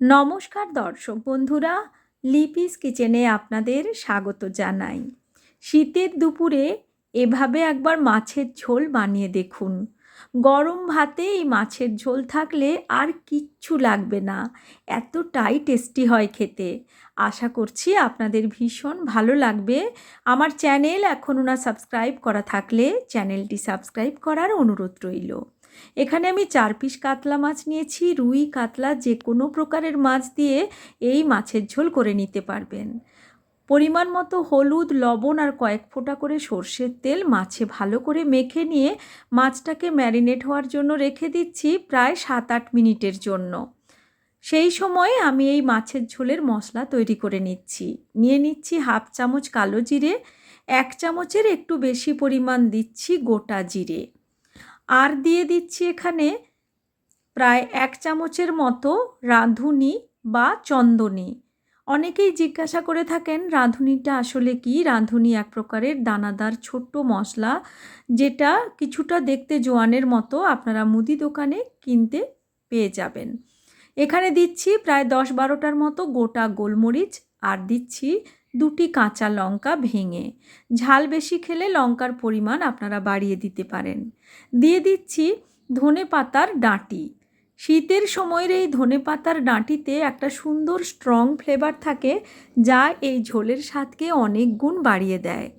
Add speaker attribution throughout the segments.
Speaker 1: নমস্কার দর্শক বন্ধুরা, লিপিস কিচেনে আপনাদের স্বাগত জানাই। শীতের দুপুরে এভাবে একবার মাছের ঝোল বানিয়ে দেখুন। গরম ভাতে এই মাছের ঝোল থাকলে আর কিচ্ছু লাগবে না, এতটাই টেস্টি হয় খেতে। আশা করছি আপনাদের ভীষণ ভালো লাগবে। আমার চ্যানেল এখনও না সাবস্ক্রাইব করা থাকলে চ্যানেলটি সাবস্ক্রাইব করার অনুরোধ রইল। এখানে আমি চার পিস কাতলা মাছ নিয়েছি, রুই, কাতলা, যে কোনো প্রকারের মাছ দিয়ে এই মাছের ঝোল করে নিতে পারবেন। পরিমাণ মতো হলুদ, লবণ আর কয়েক ফোঁটা করে সর্ষের তেল মাছে ভালো করে মেখে নিয়ে মাছটাকে ম্যারিনেট হওয়ার জন্য রেখে দিচ্ছি প্রায় সাত আট মিনিটের জন্য। সেই সময়ে আমি এই মাছের ঝোলের মশলা তৈরি করে নিচ্ছি। নিয়ে নিচ্ছি হাফ চামচ কালো জিরে, এক চামচের একটু বেশি পরিমাণ দিচ্ছি গোটা জিরে। আর দিয়ে দিচ্ছি এখানে প্রায় এক চামচের মতো রাঁধুনি বা চন্দনী। অনেকেই জিজ্ঞাসা করে থাকেন, রাঁধুনিটা আসলে কি? রাঁধুনি এক প্রকারের দানাদার ছোট্ট মশলা যেটা কিছুটা দেখতে জোয়ানের মতো আপনারা মুদি দোকানে কিনতে পেয়ে যাবেন। এখানে দিচ্ছি প্রায় দশ বারোটার মতো গোটা গোলমরিচ আর দিচ্ছি দুটি কাঁচা লঙ্কা ভেঙে। ঝাল বেশি খেলে লঙ্কার পরিমাণ আপনারা বাড়িয়ে দিতে পারেন। দিয়ে দিচ্ছি ধনে পাতার ডাঁটি। শীতের সময়ের এই ধনে পাতার ডাঁটিতে একটা সুন্দর স্ট্রং ফ্লেভার থাকে, যা এই ঝোলের স্বাদকে অনেক গুণ বাড়িয়ে দেয়।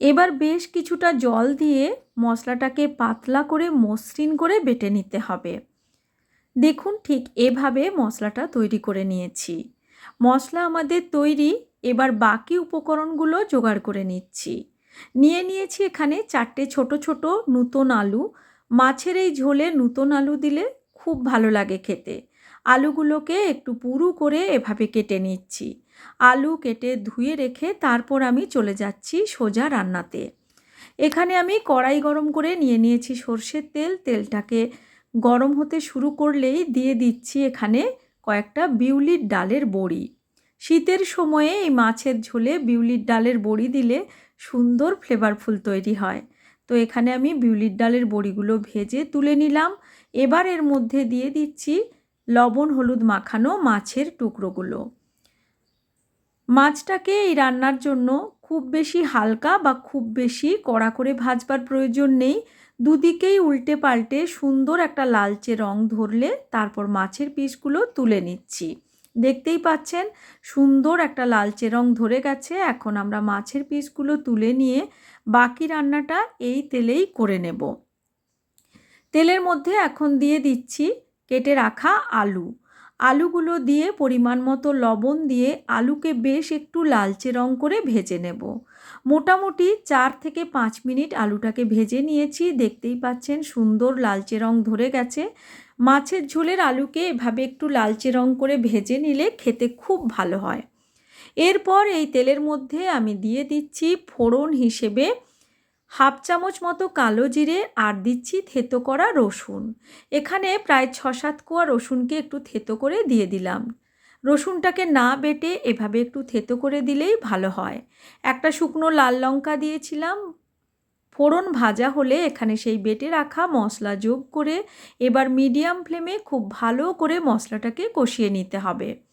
Speaker 1: এবার বেশ কিছুটা জল দিয়ে মশলাটাকে পাতলা করে মসৃণ করে বেটে নিতে হবে। দেখুন ঠিক এভাবে মশলাটা তৈরি করে নিয়েছি। মশলা আমাদের তৈরি, এবার বাকি উপকরণগুলো জোগাড় করে নিচ্ছি। নিয়ে নিয়েছি এখানে চারটে ছোট ছোট নূতন আলু। মাছের এই ঝোলে নূতন আলু দিলে খুব ভালো লাগে খেতে। আলুগুলোকে একটু পুরু করে এভাবে কেটে নিচ্ছি। আলু কেটে ধুয়ে রেখে তারপর আমি চলে যাচ্ছি সোজা রান্নাতে। এখানে আমি কড়াই গরম করে নিয়ে নিয়েছি সর্ষের তেল। তেলটাকে গরম হতে শুরু করলেই দিয়ে দিচ্ছি এখানে কয়েকটা বিউলির ডালের বড়ি। শীতের সময়ে এই মাছের ঝোলে বিউলির ডালের বড়ি দিলে সুন্দর ফ্লেভারফুল তৈরি হয়। তো এখানে আমি বিউলির ডালের বড়িগুলো ভেজে তুলে নিলাম। এবার এর মধ্যে দিয়ে দিচ্ছি লবণ, হলুদ মাখানো মাছের টুকরোগুলো। মাছটাকে এই রান্নার জন্য খুব বেশি হালকা বা খুব বেশি কড়া করে ভাজবার প্রয়োজন নেই। দুদিকেই উল্টে পাল্টে সুন্দর একটা লালচে রং ধরলে তারপর মাছের পিসগুলো তুলে নিচ্ছি। দেখতেই পাচ্ছেন, সুন্দর একটা লালচে রং ধরে গেছে। এখন আমরা মাছের পিসগুলো তুলে নিয়ে বাকি রান্নাটা এই তেলেই করে নেব। তেলের মধ্যে এখন দিয়ে দিচ্ছি কেটে রাখা আলু। আলুগুলো দিয়ে পরিমাণ মতো লবণ দিয়ে আলুকে বেশ একটু লালচে রং করে ভেজে নেব। মোটামুটি চার থেকে পাঁচ মিনিট আলুটাকে ভেজে নিয়েছি। দেখতেই পাচ্ছেন সুন্দর লালচে রং ধরে গেছে। মাছের ঝোলের আলুকে এভাবে একটু লালচে রং করে ভেজে নিলে খেতে খুব ভালো হয়। এরপর এই তেলের মধ্যে আমি দিয়ে দিচ্ছি ফোড়ন হিসেবে হাফ চামচ মতো কালো জিরে আর দিচ্ছি থেতো করা রসুন। এখানে প্রায় ছ সাত কোয়া রসুনকে একটু থেতো করে দিয়ে দিলাম। রসুনটাকে না বেটে এভাবে একটু থেতো করে দিলেই ভালো হয়। একটা শুকনো লাল লঙ্কা দিয়েছিলাম। ফোড়ন ভাজা হলে এখানে সেই বেটে রাখা মশলা যোগ করে এবার মিডিয়াম ফ্লেমে খুব ভালো করে মশলাটাকে কষিয়ে নিতে হবে।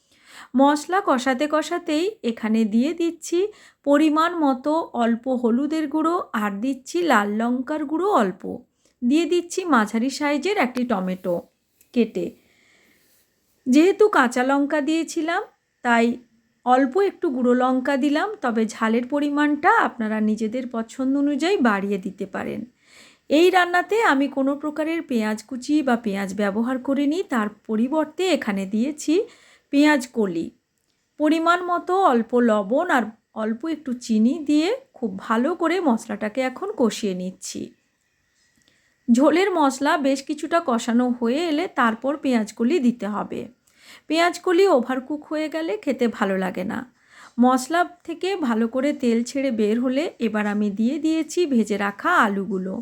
Speaker 1: মশলা কষাতে কষাতেই এখানে দিয়ে দিচ্ছি পরিমাণ মতো অল্প হলুদের গুঁড়ো আর দিচ্ছি লাল লঙ্কার গুঁড়ো অল্প। দিয়ে দিচ্ছি মাঝারি সাইজের একটি টমেটো কেটে। যেহেতু কাঁচা লঙ্কা দিয়েছিলাম, তাই অল্প একটু গুঁড়ো লঙ্কা দিলাম, তবে ঝালের পরিমাণটা আপনারা নিজেদের পছন্দ অনুযায়ী বাড়িয়ে দিতে পারেন। এই রান্নাতে আমি কোনো প্রকারের পেঁয়াজ কুচি বা পেঁয়াজ ব্যবহার করিনি, তার পরিবর্তে এখানে দিয়েছি পেঁয়াজ কলি। পরিমাণ মতো অল্প লবণ আর অল্প একটু চিনি দিয়ে খুব ভালো করে মশলাটাকে এখন কষিয়ে নিচ্ছি। ঝোলের মশলা বেশ কিছুটা কষানো হয়ে এলে তারপর পেঁয়াজকলি দিতে হবে। পেঁয়াজকলি ওভারকুক হয়ে গেলে খেতে ভালো লাগে না। মশলা থেকে ভালো করে তেল ছেড়ে বের হলে এবার আমি দিয়ে দিয়েছি ভেজে রাখা আলুগুলো।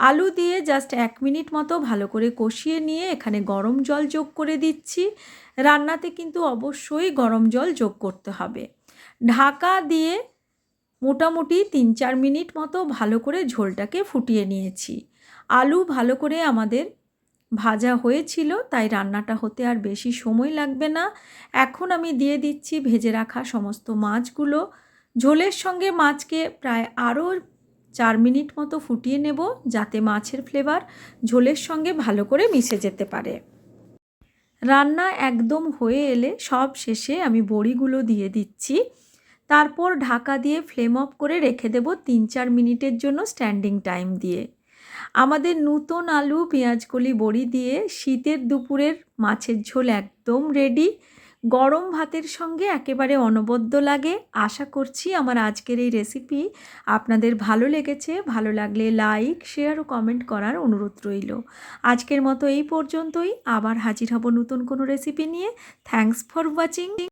Speaker 1: আলু দিয়ে জাস্ট এক মিনিট মতো ভালো করে কষিয়ে নিয়ে এখানে গরম জল যোগ করে দিচ্ছি। রান্নাতে কিন্তু অবশ্যই গরম জল যোগ করতে হবে। ঢাকা দিয়ে মোটামুটি তিন চার মিনিট মতো ভালো করে ঝোলটাকে ফুটিয়ে নিয়েছি। আলু ভালো করে আমাদের ভাজা হয়েছিল, তাই রান্নাটা হতে আর বেশি সময় লাগবে না। এখন আমি দিয়ে দিচ্ছি ভেজে রাখা সমস্ত মাছগুলো। ঝোলের সঙ্গে মাছকে প্রায় আরও চার মিনিট মতো ফুটিয়ে নেব যাতে মাছের ফ্লেভার ঝোলের সঙ্গে ভালো করে মিশে যেতে পারে। রান্না একদম হয়ে এলে সব শেষে আমি বড়িগুলো দিয়ে দিচ্ছি। তারপর ঢাকা দিয়ে ফ্লেম অফ করে রেখে দেব তিন চার মিনিটের জন্য স্ট্যান্ডিং টাইম দিয়ে। আমাদের নূতন আলু পেঁয়াজকলি বড়ি দিয়ে শীতের দুপুরের মাছের ঝোল একদম রেডি গরম ভাতের সঙ্গে একেবারে অনবদ্য লাগে। আশা করছি আমার আজকের এই রেসিপি আপনাদের ভালো লেগেছে। ভালো লাগলে লাইক শেয়ার ও কমেন্ট করার অনুরোধ রইল। আজকের মতো এই পর্যন্তই। আবার হাজির হব নতুন কোনো রেসিপি নিয়ে। Thanks for watching